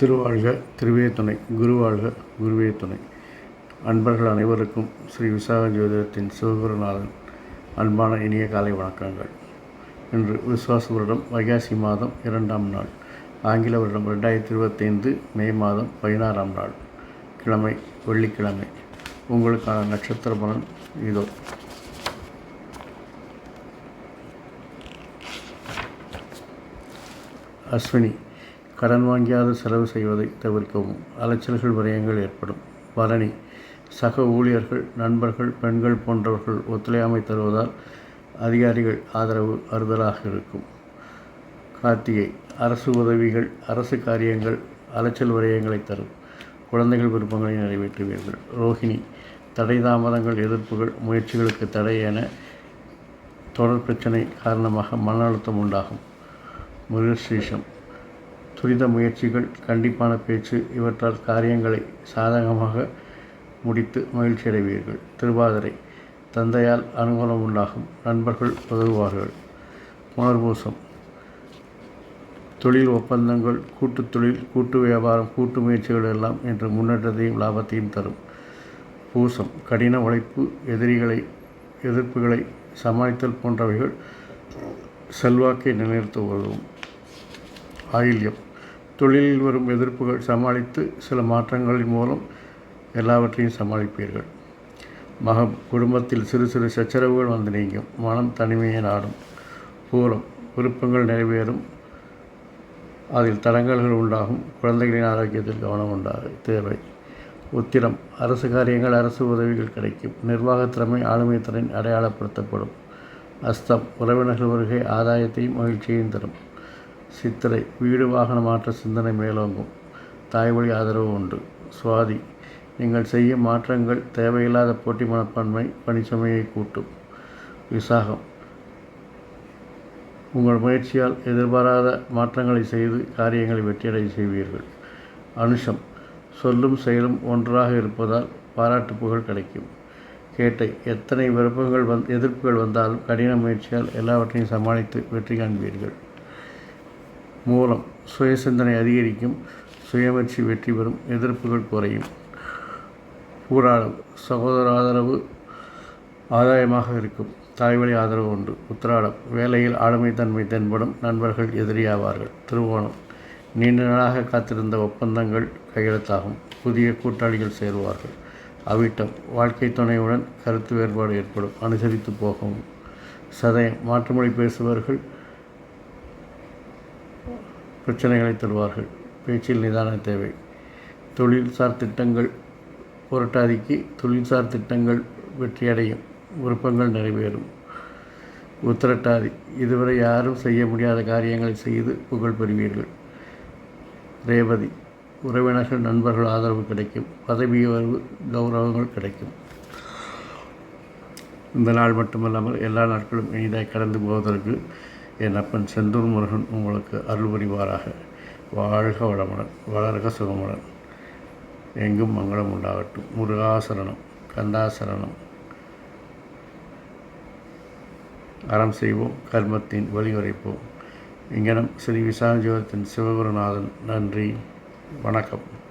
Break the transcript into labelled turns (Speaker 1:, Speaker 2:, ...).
Speaker 1: திருவாழ்க திருவே துணை குருவாழ்க குருவே துணை. அன்பர்கள் அனைவருக்கும் ஸ்ரீ விசாக ஜோதிடத்தின் சிவகுருநாதன் அன்பான இனிய காலை வணக்கங்கள். இன்று விசுவாச வருடம் வைகாசி மாதம் இரண்டாம் நாள் ஆங்கில வருடம் ரெண்டாயிரத்தி இருபத்தைந்து மே மாதம் பதினாறாம் நாள். கிழமை வெள்ளிக்கிழமை. உங்களுக்கான நட்சத்திர பலன் இதோ. அஸ்வினி கடன் வாங்கியாத செலவு செய்வதை தவிர்க்கவும். அலைச்சல்கள் விரயங்கள் ஏற்படும். பரணி சக ஊழியர்கள் நண்பர்கள் பெண்கள் போன்றவர்கள் ஒத்துழையாமை தருவதால் அதிகாரிகள் ஆதரவு அறுதலாக இருக்கும். கார்த்திகை அரசு உதவிகள் அரசு காரியங்கள் அலைச்சல் விரயங்களை தரும். குழந்தைகள் விருப்பங்களை நிறைவேற்றுவீர்கள். ரோஹிணி தடை தாமதங்கள் எதிர்ப்புகள் முயற்சிகளுக்கு தடை என தொடர் பிரச்சனை காரணமாக மன அழுத்தம் உண்டாகும். மிருகசீஷம் துரித முயற்சிகள் கண்டிப்பான பேச்சு இவற்றால் காரியங்களை சாதகமாக முடித்து மகிழ்ச்சி அடைவீர்கள். திருவாதிரை தந்தையால் அனுகூலம் உண்டாகும். நண்பர்கள் உதவுவார்கள். புனர்பூசம் தொழில் ஒப்பந்தங்கள் கூட்டுத் தொழில் கூட்டு வியாபாரம் கூட்டு முயற்சிகள் எல்லாம் என்று முன்னேற்றத்தையும் லாபத்தையும் தரும். பூசம் கடின உழைப்பு எதிரிகளை எதிர்ப்புகளை சமாளித்தல் போன்றவைகள் செல்வாக்கை நிலைநிறுத்த உதவும் ஆயில்யம் தொழிலில் வரும் எதிர்ப்புகள் சமாளித்து சில மாற்றங்களின் மூலம் எல்லாவற்றையும் சமாளிப்பீர்கள். மகம் குடும்பத்தில் சிறு சிறு சச்சரவுகள் வந்து நீங்கும். மனம் தனிமையை நாடும். பூரம் விருப்பங்கள் நிறைவேறும். அதில் தடங்கல்கள் உண்டாகும். குழந்தைகளின் ஆரோக்கியத்தில் கவனம் உண்டாக தேவை. உத்திரம் அரசு காரியங்கள் அரசு உதவிகள் கிடைக்கும். நிர்வாகத் திறமை அடையாளப்படுத்தப்படும். அஸ்தம் உறவினர்கள் வருகை ஆதாயத்தையும் மகிழ்ச்சியையும் தரும். சித்திரை வீடு வாகன மாற்ற சிந்தனை மேலோங்கும். தாய்வழி ஆதரவு உண்டு. சுவாதி நீங்கள் செய்யும் மாற்றங்கள் தேவையில்லாத போட்டி மனப்பான்மை பணிச்சுமையை கூட்டும். விசாகம் உங்கள் முயற்சியால் எதிர்பாராத மாற்றங்களை செய்து காரியங்களை வெற்றியடைய செய்வீர்கள். அனுஷம் சொல்லும் செயலும் ஒன்றாக இருப்பதால் பாராட்டு புகழ் கிடைக்கும். கேட்டை எத்தனை விருப்பங்கள் வந் எதிர்ப்புகள் வந்தாலும் கடின முயற்சியால் எல்லாவற்றையும் சமாளித்து வெற்றி காண்பீர்கள். மூலம் சுய சிந்தனை அதிகரிக்கும் சுயமுயற்சி வெற்றி பெறும் எதிர்ப்புகள் குறையும். பூராடம் சகோதர ஆதரவு ஆதாயமாக இருக்கும். தாய்வழி ஆதரவு உண்டு. உத்திராடம். வேலையில் ஆளுமைத்தன்மை தென்படும் நண்பர்கள் எதிரியாவார்கள். திருவோணம். நீண்ட நாளாக காத்திருந்த ஒப்பந்தங்கள் கையெழுத்தாகும். புதிய கூட்டாளிகள் சேருவார்கள். அவிட்டம். வாழ்க்கை துணையுடன் கருத்து வேறுபாடு ஏற்படும். அனுசரித்து போகவும் சதயம். மாற்றுமொழி பேசுபவர்கள் பிரச்சனைகளை தருவார்கள். பேச்சில் நிதான தேவை. தொழில்சார் திட்டங்கள் புரட்டாதிக்கு தொழில்சார் திட்டங்கள் வெற்றியடையும். விருப்பங்கள் நிறைவேறும். உத்திரட்டாதி இதுவரை யாரும் செய்ய முடியாத காரியங்களை செய்து புகழ் பெறுவீர்கள். ரேவதி உறவினர்கள் நண்பர்கள் ஆதரவு கிடைக்கும். பதவி உயர்வு கௌரவங்கள் கிடைக்கும். இந்த நாள் மட்டுமல்லாமல் எல்லா நாட்களும் இனிதாய் கடந்து போவதற்கு என் அப்பன் செந்தூர் முருகன் உங்களுக்கு அருள் புரிவாராக. வாழ்க வளமுடன் வளர்க சுகமுடன். எங்கும் மங்களம் உண்டாகட்டும். முருகாசரணம் கந்தாசரணம். அறம் செய்வோம் கர்மத்தின் வழியுரைப்போம் இங்கனம் ஸ்ரீ விசாஜோகத்தின் சிவகுருநாதன் நன்றி. வணக்கம்.